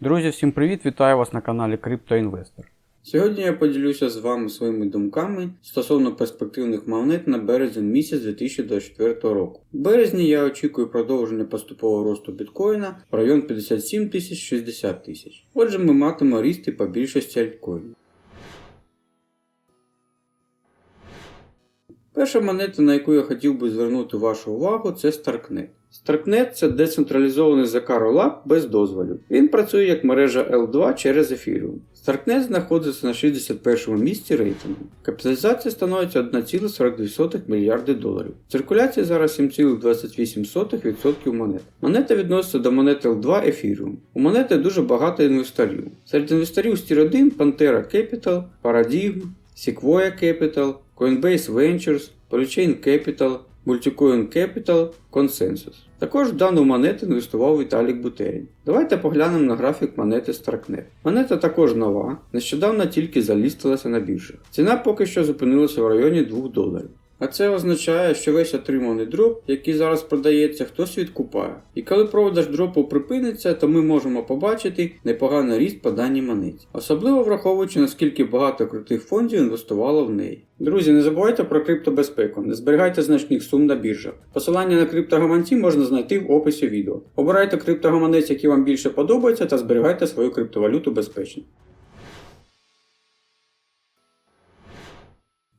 Друзі, всім привіт! Вітаю вас на каналі CryptoInvestor. Сьогодні я поділюся з вами своїми думками стосовно перспективних монет на березень місяць 2024 року. В березні я очікую продовження поступового росту біткоїна в район 57 тисяч 60 тисяч. Отже, ми матимемо ріст і по більшості альткоїнів. Перша монета, на яку я хотів би звернути вашу увагу, це Starknet. Starknet – це децентралізований ЗК Rollup без дозволів. Він працює як мережа L2 через Ethereum. Starknet знаходиться на 61 місці рейтингу. Капіталізація становиться 1,42 мільярди доларів. В циркуляції зараз 7,28% монет. Монета відноситься до монет L2 Ethereum. У монети дуже багато інвесторів. Серед інвесторів Stier 1 Pantera Capital, Paradigm, Sequoia Capital, Coinbase Ventures, Polychain Capital, Multicoin Capital, Consensus. Також в дану монету інвестував Віталік Бутерін. Давайте поглянемо на графік монети Starknet. Монета також нова, нещодавно тільки залістилася на біржах. Ціна поки що зупинилася в районі 2 доларів. А це означає, що весь отриманий дроп, який зараз продається, хтось відкупає. І коли продаж дропу припиниться, то ми можемо побачити непоганий ріст по даній монеті. Особливо враховуючи наскільки багато крутих фондів інвестувало в неї. Друзі, не забувайте про криптобезпеку, не зберігайте значних сум на біржах. Посилання на криптогаманці можна знайти в описі відео. Обирайте криптогаманець, який вам більше подобається, та зберігайте свою криптовалюту безпечно.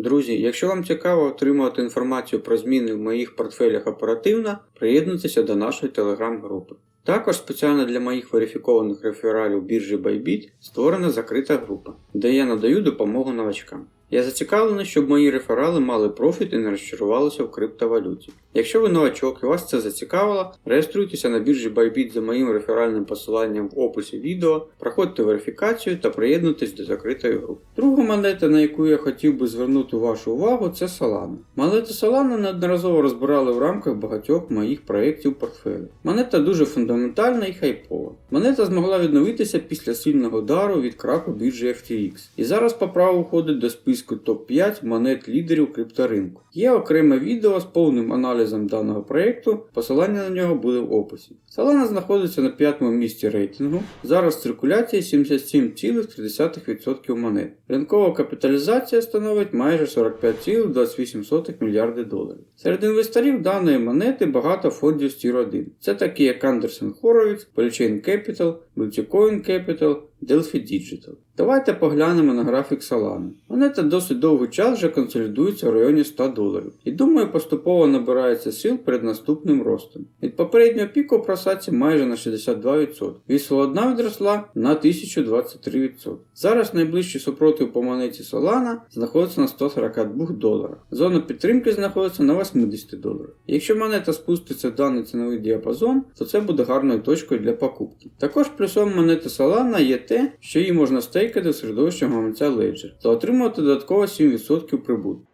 Друзі, якщо вам цікаво отримувати інформацію про зміни в моїх портфелях оперативно, приєднуйтеся до нашої телеграм-групи. Також спеціально для моїх верифікованих рефералів біржі Bybit створена закрита група, де я надаю допомогу новачкам. Я зацікавлений, щоб мої реферали мали профіт і не розчарувалися в криптовалюті. Якщо ви новачок і вас це зацікавило, реєструйтеся на біржі Bybit за моїм реферальним посиланням в описі відео, проходьте верифікацію та приєднуйтесь до закритої групи. Друга монета, на яку я хотів би звернути вашу увагу, це Solana. Монету Solana неодноразово розбирали в рамках багатьох моїх проєктів портфелю. Монета дуже фундаментальна і хайпова. Монета змогла відновитися після сильного удару від краху біржі FTX. І зараз по праву входить до списку топ-5 монет лідерів крипторинку. Є окреме відео з повним аналізом даного проєкту, посилання на нього буде в описі. Solana знаходиться на п'ятому місці рейтингу. Зараз в циркуляції 77,3% монет. Ринкова капіталізація становить майже 45,28 мільярди доларів. Серед інвесторів даної монети багато фондів Stier 1. Це такі як Anderson Horowitz, Polychain Capital, Multicoin Capital, Delphi Digital. Давайте поглянемо на графік Solana. Монета досить довгий час вже консолідується в районі 100 доларів. І думаю, поступово набирається сил перед наступним ростом. Від попереднього піку в просадці майже на 62%. Від свого дна відросла на 1023%. Зараз найближчий супротив по монеті Solana знаходиться на 142 доларах. Зона підтримки знаходиться на 80 доларах. Якщо монета спуститься в даний ціновий діапазон, то це буде гарною точкою для покупки. Також плюсом монети Solana є те, що її можна стейкати в середовищі гаманця Ledger та отримувати додатково 7% прибутку.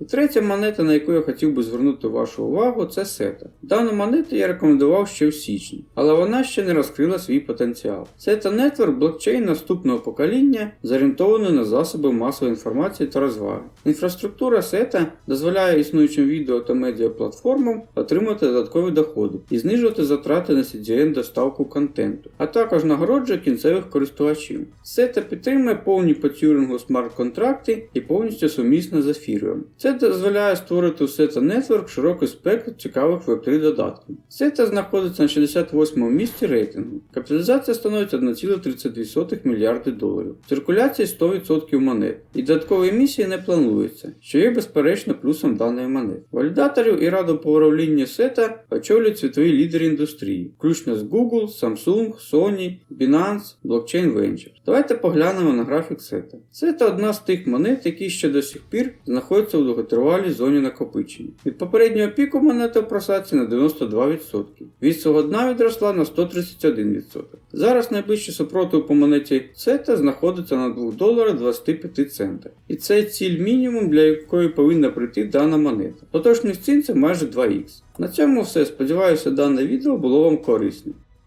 І третя монета, на яку я хотів би звернути вашу увагу, це сета. Дану монету я рекомендував ще в січні, але вона ще не розкрила свій потенціал. Сета Network блокчейн наступного покоління, зорієнтований на засоби масової інформації та розваги. Інфраструктура сета дозволяє існуючим відео та медіаплатформам отримати додаткові доходи і знижувати затрати на CDN доставку контенту, а також нагороджує кінцевих користувачів. Сета підтримує повні по тюрингу смарт-контракти і повністю сумісна з ефіріум. Це дозволяє створити у Seta Network широкий спектр цікавих Web3 додатків. Seta знаходиться на 68 місці рейтингу. Капіталізація становить 1,32 мільярди доларів. Циркуляція 100% монет. І додаткові емісії не планується, що є безперечно плюсом даної монети. Валідаторів і раду по управлінню Seta очолюють світові лідери індустрії, включно з Google, Samsung, Sony, Binance, Blockchain Ventures. Давайте поглянемо на графік Seta. Seta одна з тих монет, які ще до сих пір знаходяться у довготривалій зоні накопичення. Від попереднього піку монета в просадці на 92%. Від свого дна відросла на 131%. Зараз найближчий супротив по монеті SETA знаходиться на 2 доларах 25 центах. І це ціль мінімум, для якої повинна прийти дана монета. Поточний цін це майже 2х. На цьому все. Сподіваюся, дане відео було вам корисним.